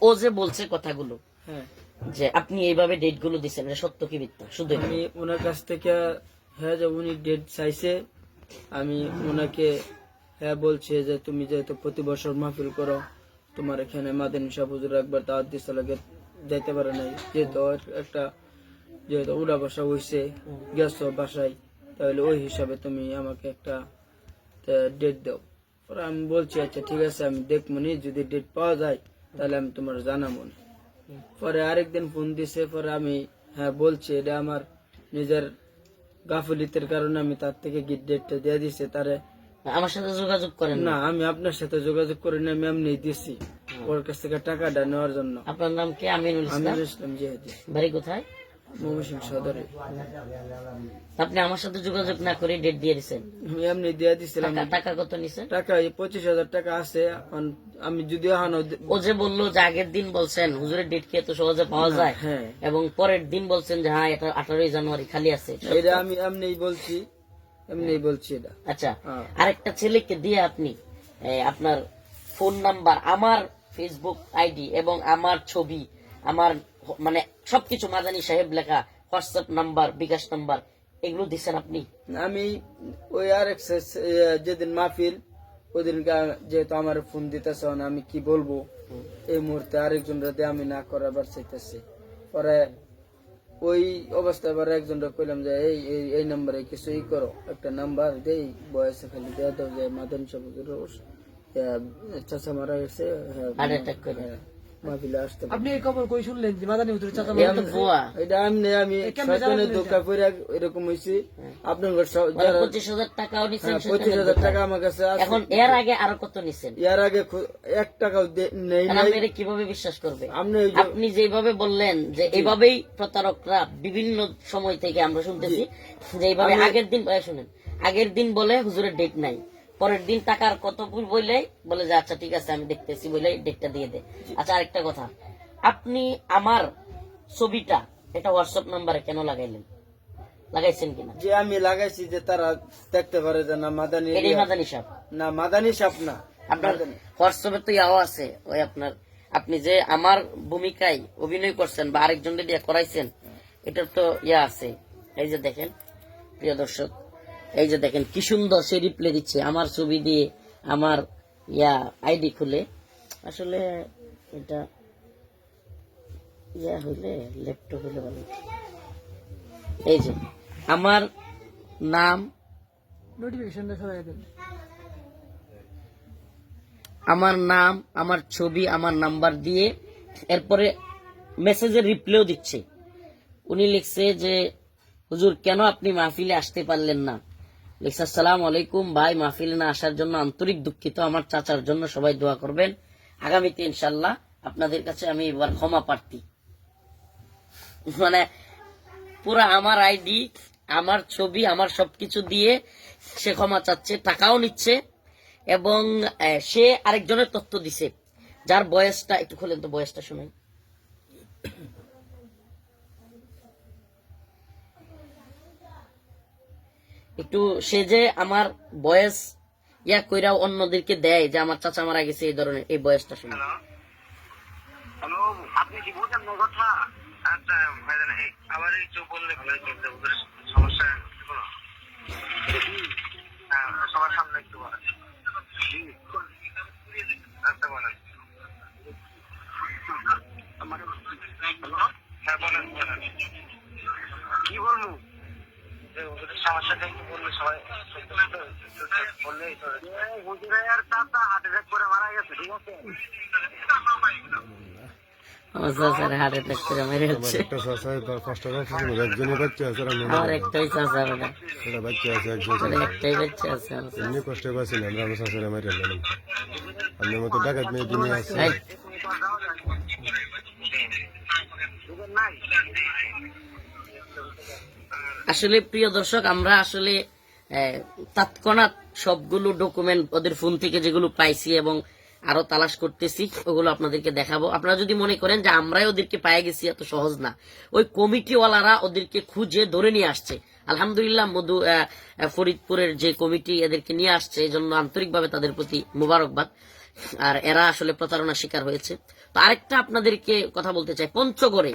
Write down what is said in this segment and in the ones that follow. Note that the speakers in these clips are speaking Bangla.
ও যে বলছে কথাগুলো হ্যাঁ। যে আপনি এইভাবে ডেটগুলো দিচ্ছেন সত্য কি মিথ্যা? শুধু আমি ওনার কাছ থেকে হ্যাঁ যে উনি ডেট চাইছে আমি ওনাকে হ্যাঁ বলছি যে তুমি যেহেতু প্রতি বছর মাহফিল করো তোমার এখানে মাদিন সাহুজুর একবার দাওয়াত দিতে লাগে যাইতে পারে নাই। যেহেতু একটা যেহেতু উড়া বাসা হইছে গেছো বাসায় তাহলে ওই হিসাবে তুমি আমাকে একটা ডেট দাও। পরে আমি বলছি আচ্ছা ঠিক আছে আমি দেখব নি যদি ডেট পাওয়া যায় তাহলে আমি তোমার জানাব না। পরে আরেকদিন ফোন দিছে পরে আমি হ্যাঁ বলছি এটা আমার নিজের গাফলিতের কারণে আমি তার থেকে গিট ডেটটা দিয়ে দিছে তারে আমার সাথে যোগাযোগ করেন না আমি আপনার সাথে যোগাযোগ করে আমি এমনি দিছি। ওর কাছ থেকে টাকাটা নেওয়ার জন্য। আপনার নাম কি? আমিনুল আমি ইসলাম ইসলাম জিহাদি। বাড়ি কোথায়? ময়মনসিংহ সদরে। আপনি আমার সাথে যোগাযোগ না করে ডেট দিয়ে দিচ্ছেন আমি এমনি দিয়ে দিছিলাম। টাকা- কত নিছেন? টাকা পঁচিশ হাজার টাকা আছে। আমি যদি ও যে বলল যে আগের দিন বলছেন হুজুরের ডেট কি এত সহজে পাওয়া যায়? হ্যাঁ এবং পরের দিন বলছেন যে হ্যাঁ এটা আঠারোই জানুয়ারি খালি আছে এটা আমি এমনি বলছি। এমনি বলছি এটা। আচ্ছা হ্যাঁ। আরেকটা ছেলেকে দিয়ে আপনি আপনার ফোন নাম্বার আমার ফেসবুক আইডি এবং আমার ছবি আমার মানে সবকিছু মাদানী সাহেব লেখা হোয়াটসঅ্যাপ নাম্বার বিকাশ নাম্বার এগুলো দিচ্ছেন আপনি? আমি ওই আর যেদিন মাহফিল যেহেতু আমার ফোন দিতেছে না আমি কি বলব? এই মুহূর্তে আরেকজন রাতে আমি না করাবার চাইতেছি। পরে ওই অবস্থায় আবার একজন কইলাম যে এই এই- এই নাম্বারে কিছু ই করো একটা নাম্বার দেই বয়সে খালি দিয়ে দাও যে মাদন সবুজের চাচা মারা গেছে হ্যাঁ, হ্যাঁ, মাহফিলে আসতে আপনি এই খবর কই শুনলেন যে মাদানী হুজুরের চাচা এটা ভুয়া। এটা আমি আমি শয়তানের ধোকা করে এরকম হয়েছি আপনার সব- যারা পঁচিশ হাজার টাকাও নিচ্ছেন হ্যাঁ, টাকা আমার কাছে আছে। এখন এর আগে আরও কত নিচ্ছেন এর আগে খু- টাকাও নেই নাই। আপনি এটা কীভাবে বিশ্বাস করবে? আপনি আপনি যেভাবে বললেন যে এভাবেই প্রতারকরা বিভিন্ন সময় থেকে আমরা শুনতেছি যে এইভাবে আগের দিন শুনেন। আগের দিন বলে হুজুরের ডেট নাই। পরের দিন টাকার কত বললে বলে যে আচ্ছা ঠিক আছে আমি দেখতেছি বলে ডেটটা দিয়ে দে। আচ্ছা আরেকটা কথা। আপনি আমার ছবিটা এটা হোয়াটসঅ্যাপ নাম্বারে কেন লাগাইলেন? লাগাইছেন কিনা? যে আমি লাগাইছি যে তারা দেখতে পারে যে না মাদানি এটাই মাদানি সাহেব না মাদানি সাপ না আপনার হোয়াটসঅ্যাপে তো ইয়াও আছে ওই আপনার। আপনি যে আমার ভূমিকায় অভিনয় করছেন বা আরেকজনকে দিয়ে করাইছেন এটার তো ইয়া আছে। এই যে দেখেন প্রিয় দর্শক এই যে দেখেন কি সুন্দর সে রিপ্লে দিচ্ছে। আমার ছবি দিয়ে আমার ইয়া আইডি খুলে। আসলে এটা ইয়া হইলে ল্যাপটপ হইলে ভালো। এই যে আমার নাম নোটিফিকেশনটা সরাই দেন। আমার নাম আমার ছবি আমার নাম্বার দিয়ে এরপরে মেসেজের রিপ্লেও দিচ্ছে। উনি লিখছে যে হুজুর কেন আপনি মাহফিলে আসতে পারলেন না? লিখছে, আসসালাম আলাইকুম ভাই, মাহফিলে না আসার জন্য আন্তরিক দুঃখিত। আমার চাচার জন্য সবাই দোয়া করবেন। আগামীতে ইনশাল্লাহ আপনাদের কাছে আমি এবার ক্ষমা প্রার্থী। মানে পুরা আমার আইডি, আমার ছবি, আমার সবকিছু দিয়ে সে ক্ষমা চাচ্ছে, টাকাও নিচ্ছে এবং সে আরেকজনের তথ্য দিছে। যার বয়সটা, একটু খোলেন তো বয়সটা শুনাই একটু সে যে আমার বয়স ইয়া কইরা অন্যদেরকে দেয় যে আমার চাচা মারা গেছে এই ধরনের, এই বয়সটা শুনে। আচ্ছা হ্যাঁ সবার সামনে একটু বলেন আচ্ছা বলেন হ্যালো? হ্যাঁ বলেন বলেন কি বলব যে ওদের সমস্যাটা একটু বললে সবাই বললেই তো হুজুরে আর চাচা হার্ট অ্যাটাক করে মারা গেছে ঠিক আছে আমার চাচার হার্ট অ্যাটাক করে মেরে হচ্ছে একটা চাষায় তার পাঁচটা গাছ আছে একজনই বাচ্চা আছে আর আমার একটাই চাচা ওটা একটা বাচ্চা আছে একজন একটাই বাচ্চা আছে এমনি কষ্ট পাচ্ছি না আমরা মারি মতো ডাকাত মেয়ে দুনিয়া আছে। আসলে প্রিয় দর্শক আমরা আসলে তৎক্ষণাৎ সবগুলো ডকুমেন্ট ওদের ফোন থেকে যেগুলো পাইছি এবং আরও তালাশ করতেছি, ওগুলো আপনাদেরকে দেখাবো। আপনারা যদি মনে করেন যে আমরাই ওদেরকে পায়ে গেছি, এত সহজ না। ওই কমিটিওয়ালারা ওদেরকে খুঁজে ধরে নিয়ে আসছে। আলহামদুলিল্লাহ মধু ফরিদপুরের যে কমিটি এদেরকে নিয়ে আসছে এই জন্য আন্তরিকভাবে তাদের প্রতি মোবারকবাদ। আর এরা আসলে প্রতারণার শিকার হয়েছে। তো আরেকটা আপনাদেরকে কথা বলতে চাই, পঞ্চগড়ে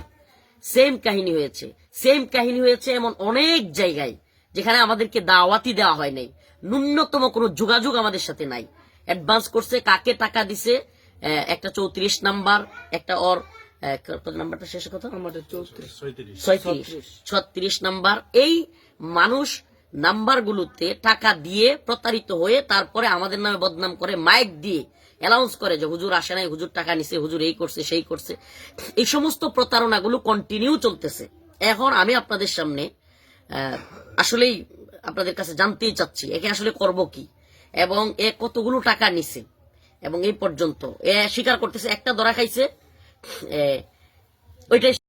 সেম কাহিনী হয়েছে। সেম কাহিনী হয়েছে এমন অনেক জায়গায়। যেখানে আমাদেরকে দাওয়াতি দেওয়া হয় নাই। ন্যূনতম কোনো যোগাযোগ আমাদের সাথে নাই। অ্যাডভান্স করছে কাকে টাকা দিছে একটা চৌত্রিশ নাম্বার একটা ওর নাম্বারটা শেষ কথা ছত্রিশ। নাম্বার। এই মানুষ নাম্বারগুলোতে টাকা দিয়ে প্রতারিত হয়ে তারপরে আমাদের নামে বদনাম করে মাইক দিয়ে অ্যানাউন্স করে যে হুজুর আসে নাই হুজুর টাকা নিছে হুজুর এই করছে সেই করছে। এই সমস্ত প্রতারণাগুলো কন্টিনিউ চলতেছে। এখন আমি আপনাদের সামনে আসলেই আপনাদের কাছে জানতেই চাচ্ছি, একে আসলে করব কি? এবং এ কতগুলো টাকা নিছে? এবং এই পর্যন্ত, এ স্বীকার করতেছে একটা ধরা খাইছে ওইটাই